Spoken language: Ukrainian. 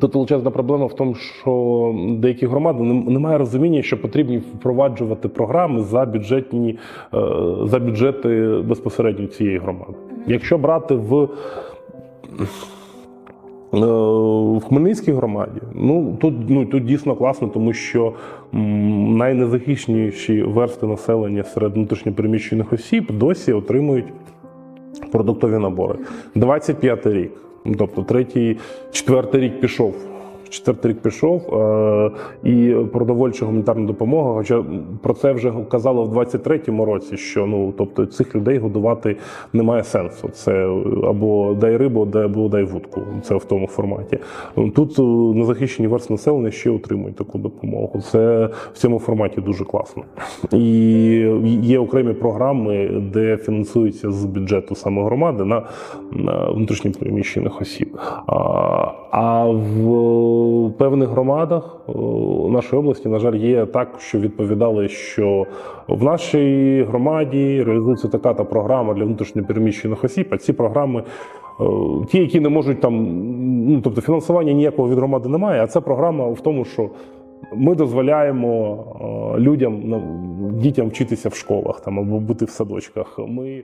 Тут величезна проблема в тому, що деякі громади не- немає розуміння, що потрібні впроваджувати програми за бюджетні е, за бюджети безпосередньо цієї громади. Якщо брати в Е, В Хмельницькій громаді, ну тут ну тут дійсно класно, тому що найнезахищеніші версти населення серед внутрішньопереміщених осіб досі отримують продуктові набори. 25 рік, ну, тобто третій, четвертий рік пішов. Четвертий рік пішов, е, і продовольча гуманітарна допомога. Хоча про це вже казали в 23-му році, що ну тобто цих людей годувати немає сенсу. Це або дай рибу, або дай вудку. Це в тому форматі. Тут е, незахищені верстви населення ще отримують таку допомогу. Це в цьому форматі дуже класно. І є окремі програми, де фінансуються з бюджету саме громади на, на внутрішньопереміщених осіб. А, а в певних громадах о, нашої області, на жаль, є так, що відповідали, що в нашій громаді реалізується така та програма для внутрішньопереміщених осіб, а ці програми. е, Ті, які не можуть там, ну тобто фінансування ніякого від громади немає, а це програма в тому, що ми дозволяємо е, людям на- дітям вчитися в школах там або бути в садочках. Ми